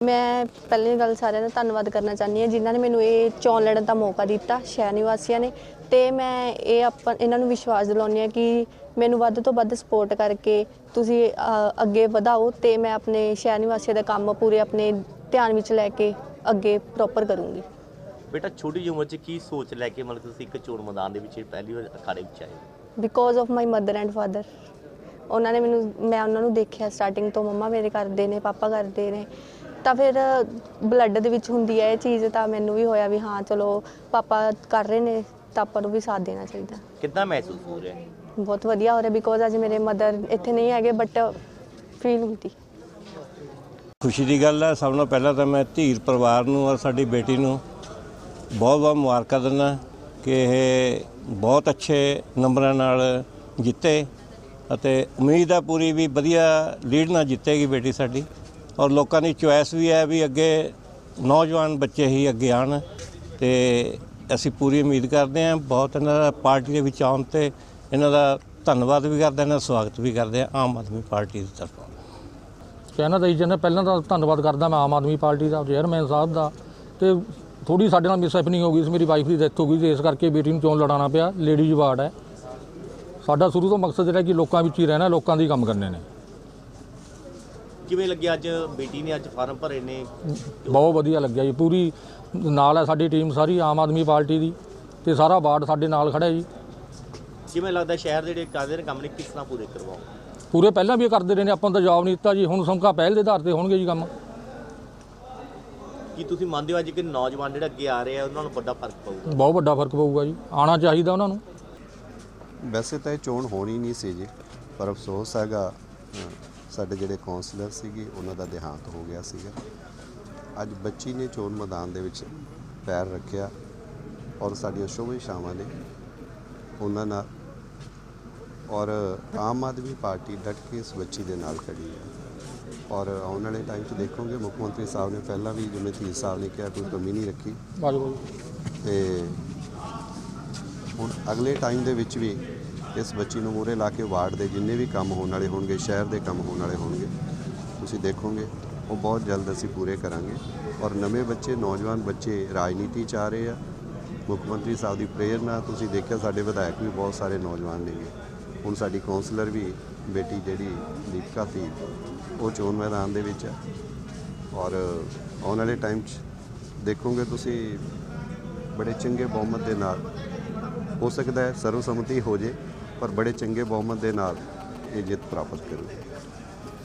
ਮੈਂ ਪਹਿਲੀ ਗੱਲ ਸਾਰਿਆਂ ਦਾ ਧੰਨਵਾਦ ਕਰਨਾ ਚਾਹੁੰਦੀ ਹਾਂ ਜਿਨ੍ਹਾਂ ਨੇ ਮੈਨੂੰ ਇਹ ਚੋਣ ਲੜਨ ਦਾ ਮੌਕਾ ਦਿੱਤਾ ਸ਼ਹਿਰ ਨਿਵਾਸੀਆਂ ਨੇ। ਤੇ ਮੈਂ ਇਹ ਆਪਾਂ ਇਹਨਾਂ ਨੂੰ ਵਿਸ਼ਵਾਸ ਦਿਲਾਉਂਦੀ ਹਾਂ ਕਿ ਮੈਨੂੰ ਵੱਧ ਤੋਂ ਵੱਧ ਸਪੋਰਟ ਕਰਕੇ ਤੁਸੀਂ ਅ, ਅੱਗੇ ਵਧਾਓ ਤੇ ਮੈਂ ਆਪਣੇ ਸ਼ਹਿਰ ਨਿਵਾਸੀਆਂ ਦਾ ਕੰਮ ਪੂਰੇ ਆਪਣੇ ਧਿਆਨ ਵਿੱਚ ਲੈ ਕੇ ਅੱਗੇ ਪ੍ਰੋਪਰ ਕਰੂੰਗੀ। ਬੇਟਾ ਛੋਟੀ ਜਿਹੀ ਉਮਰ 'ਚ ਕੀ ਸੋਚ ਲੈ ਕੇ ਮਤਲਬ ਤੁਸੀਂ ਇੱਕ ਚੋਣ ਮੈਦਾਨ ਦੇ ਵਿੱਚ ਪਹਿਲੀ ਵਾਰ ਅਖਾੜੇ ਵਿੱਚ ਆਏ? Because of my mother and father ਉਹਨਾਂ ਨੇ ਮੈਨੂੰ ਮੈਂ ਉਹਨਾਂ ਨੂੰ ਦੇਖਿਆ ਸਟਾਰਟਿੰਗ ਤੋਂ ਮੰਮਾ ਮੇਰੇ ਕਰਦੇ ਨੇ ਪਾਪਾ ਕਰਦੇ ਨੇ। ਤਾਂ ਫਿਰ ਬਲੱਡ ਦੇ ਵਿੱਚ ਹੁੰਦੀ ਹੈ ਇਹ ਚੀਜ਼ ਤਾਂ ਮੈਨੂੰ ਵੀ ਹੋਇਆ ਵੀ ਹਾਂ ਚਲੋ ਪਾਪਾ ਕਰ ਰਹੇ ਨੇ ਤਾਂ ਆਪਾਂ ਨੂੰ ਵੀ ਸਾਥ ਦੇਣਾ ਚਾਹੀਦਾ। ਕਿੱਦਾਂ ਮਹਿਸੂਸ ਹੋ ਰਿਹਾ ਹੈ? ਬਹੁਤ ਵਧੀਆ ਹੋ ਰਿਹਾ ਬਿਕੋਜ਼ ਅੱਜ ਮੇਰੇ ਮਦਰ ਇੱਥੇ ਨਹੀਂ ਹੈਗੇ ਬਟ ਫੀਲ ਹੁੰਦੀ। ਖੁਸ਼ੀ ਦੀ ਗੱਲ ਹੈ ਸਭ ਤੋਂ ਪਹਿਲਾਂ ਤਾਂ ਮੈਂ ਧੀਰ ਪਰਿਵਾਰ ਨੂੰ ਔਰ ਸਾਡੀ ਬੇਟੀ ਨੂੰ ਬਹੁਤ ਬਹੁਤ ਮੁਬਾਰਕਾਂ ਦਿੰਦਾ ਕਿ ਇਹ ਬਹੁਤ ਅੱਛੇ ਨੰਬਰਾਂ ਨਾਲ ਜਿੱਤੇ ਅਤੇ ਉਮੀਦ ਹੈ ਪੂਰੀ ਵੀ ਵਧੀਆ ਲੀਡ ਨਾਲ ਜਿੱਤੇਗੀ ਬੇਟੀ ਸਾਡੀ। ਔਰ ਲੋਕਾਂ ਦੀ ਚੁਆਇਸ ਵੀ ਹੈ ਵੀ ਅੱਗੇ ਨੌਜਵਾਨ ਬੱਚੇ ਹੀ ਅੱਗੇ ਆਣ ਤੇ ਅਸੀਂ ਪੂਰੀ ਉਮੀਦ ਕਰਦੇ ਹਾਂ, ਬਹੁਤ ਇਹਨਾਂ ਦਾ ਪਾਰਟੀ ਦੇ ਵਿੱਚ ਆਉਣ ਤੇ ਇਹਨਾਂ ਦਾ ਧੰਨਵਾਦ ਵੀ ਕਰਦੇ ਹਾਂ, ਇਹਨਾਂ ਦਾ ਸਵਾਗਤ ਵੀ ਕਰਦੇ ਹਾਂ ਆਮ ਆਦਮੀ ਪਾਰਟੀ ਦੀ ਤਰਫੋਂ। ਕਹਿਣਾ ਤਾਂ ਜੀ ਜਨ ਪਹਿਲਾਂ ਤਾਂ ਧੰਨਵਾਦ ਕਰਦਾ ਮੈਂ ਆਮ ਆਦਮੀ ਪਾਰਟੀ ਦਾ, ਚੇਅਰਮੈਨ ਸਾਹਿਬ ਦਾ ਤੇ ਥੋੜੀ ਸਾਡੇ ਨਾਲ ਮਿਸਹੈਪਨਿੰਗ ਹੋ ਗਈ ਸੀ, ਮੇਰੀ ਵਾਈਫ ਦੀ ਡੈਥ ਹੋ ਗਈ ਸੀ, ਇਸ ਕਰਕੇ ਬੇਟੀ ਨੂੰ ਚੋਣ ਲੜਾਉਣਾ ਪਿਆ ਲੇਡੀਜ਼ ਵਾਰਡ ਹੈ। ਸਾਡਾ ਸ਼ੁਰੂ ਤੋਂ ਮਕਸਦ ਜਿਹੜਾ ਕਿ ਲੋਕਾਂ ਵਿੱਚ ਹੀ ਰਹਿਣਾ, ਲੋਕਾਂ ਦੇ ਕੰਮ ਕਰਨੇ ਨੇ। ਕਿਵੇਂ ਲੱਗਿਆ ਅੱਜ? ਬੇਟੀ ਨੇ ਅੱਜ ਫਾਰਮ ਭਰੇ ਨੇ। ਬਹੁਤ ਵਧੀਆ ਲੱਗਿਆ ਜੀ। ਪੂਰੀ ਨਾਲ ਹੈ ਸਾਡੀ ਟੀਮ ਸਾਰੀ ਆਮ ਆਦਮੀ ਪਾਰਟੀ ਦੀ ਤੇ ਸਾਰਾ ਵਾਰਡ ਸਾਡੇ ਨਾਲ ਖੜਾ ਜੀ। ਕਿਵੇਂ ਲੱਗਦਾ ਸ਼ਹਿਰ ਦੇ ਜਿਹੜੇ ਕਰਦੇ ਨੇ ਕੰਮ ਨੇ ਕਿਸ ਤਰ੍ਹਾਂ ਪੂਰੇ ਕਰਵਾਓ? ਪੂਰੇ ਪਹਿਲਾਂ ਵੀ ਕਰਦੇ ਰਹੇ ਨੇ ਆਪਾਂ ਨੂੰ ਤਾਂ ਜਵਾਬ ਨਹੀਂ ਦਿੱਤਾ ਜੀ। ਹੁਣ ਸਮਕਾ ਪਹਿਲ ਦੇ ਆਧਾਰ ਤੇ ਹੋਣਗੇ ਜੀ ਕੰਮ। ਕੀ ਤੁਸੀਂ ਮੰਨਦੇ ਹੋ ਅੱਜ ਕਿ ਨੌਜਵਾਨ ਜਿਹੜੇ ਅੱਗੇ ਆ ਰਹੇ ਆ ਉਹਨਾਂ ਨੂੰ ਵੱਡਾ ਫ਼ਰਕ ਪਊਗਾ? ਬਹੁਤ ਵੱਡਾ ਫ਼ਰਕ ਪਊਗਾ ਜੀ। ਆਉਣਾ ਚਾਹੀਦਾ ਉਹਨਾਂ ਨੂੰ। ਵੈਸੇ ਤਾਂ ਇਹ ਚੋਣ ਹੋਣੀ ਨਹੀਂ ਸੀ ਜੀ ਪਰ ਅਫਸੋਸ ਹੈਗਾ। ਸਾਡੇ ਜਿਹੜੇ ਕਾਉਂਸਲਰ ਸੀਗੇ ਉਹਨਾਂ ਦਾ ਦੇਹਾਂਤ ਹੋ ਗਿਆ ਸੀਗਾ। ਅੱਜ ਬੱਚੀ ਨੇ ਚੋਣ ਮੈਦਾਨ ਦੇ ਵਿੱਚ ਪੈਰ ਰੱਖਿਆ ਔਰ ਸਾਡੀਆਂ ਸ਼ੁਭ ਇਛਾਵਾਂ ਨੇ ਉਹਨਾਂ ਨਾਲ ਔਰ ਆਮ ਆਦਮੀ ਪਾਰਟੀ ਡਟ ਕੇ ਇਸ ਬੱਚੀ ਦੇ ਨਾਲ ਖੜੀ ਹੈ। ਔਰ ਆਉਣ ਵਾਲੇ ਟਾਈਮ 'ਚ ਦੇਖੋਗੇ ਮੁੱਖ ਮੰਤਰੀ ਸਾਹਿਬ ਨੇ ਪਹਿਲਾਂ ਵੀ ਜਿਵੇਂ ਧੀਰ ਸਾਹਿਬ ਨੇ ਕਿਹਾ ਕੋਈ ਕਮੀ ਨਹੀਂ ਰੱਖੀ। ਤੇ ਹੁਣ ਅਗਲੇ ਟਾਈਮ ਦੇ ਵਿੱਚ ਵੀ ਇਸ ਬੱਚੀ ਨੂੰ ਮੂਹਰੇ ਲਾ ਕੇ ਵਾਰਡ ਦੇ ਜਿੰਨੇ ਵੀ ਕੰਮ ਹੋਣ ਵਾਲੇ ਹੋਣਗੇ, ਸ਼ਹਿਰ ਦੇ ਕੰਮ ਹੋਣ ਵਾਲੇ ਹੋਣਗੇ, ਤੁਸੀਂ ਦੇਖੋਗੇ, ਉਹ ਬਹੁਤ ਜਲਦ ਅਸੀਂ ਪੂਰੇ ਕਰਾਂਗੇ। ਔਰ ਨਵੇਂ ਬੱਚੇ, ਨੌਜਵਾਨ ਬੱਚੇ ਰਾਜਨੀਤੀ ਚ ਆ ਰਹੇ ਆ। ਮੁੱਖ ਮੰਤਰੀ ਸਾਹਿਬ ਦੀ ਪ੍ਰੇਰਨਾ ਤੁਸੀਂ ਦੇਖਿਆ ਸਾਡੇ ਵਿਧਾਇਕ ਵੀ ਬਹੁਤ ਸਾਰੇ ਨੌਜਵਾਨ ਨੇਗੇ ਹੁਣ ਸਾਡੀ ਕਾਉਂਸਲਰ ਵੀ, ਬੇਟੀ ਜਿਹੜੀ ਦੀਪਕਾ ਸੀ ਉਹ ਚੋਣ ਮੈਦਾਨ ਦੇ ਵਿੱਚ ਹੈ ਔਰ ਆਉਣ ਵਾਲੇ ਟਾਈਮ 'ਚ ਦੇਖੋਗੇ ਤੁਸੀਂ, ਬੜੇ ਚੰਗੇ ਬਹੁਮਤ ਦੇ ਨਾਲ। ਹੋ ਸਕਦਾ ਹੈ ਸਰਵਸੰਮਤੀ ਹੋ ਜੇ। ਪਰ ਬੜੇ ਚੰਗੇ ਬਹੁਮਤ ਦੇ ਨਾਲ ਇਹ ਜਿੱਤ ਪ੍ਰਾਪਤ ਕਰੂਗੇ।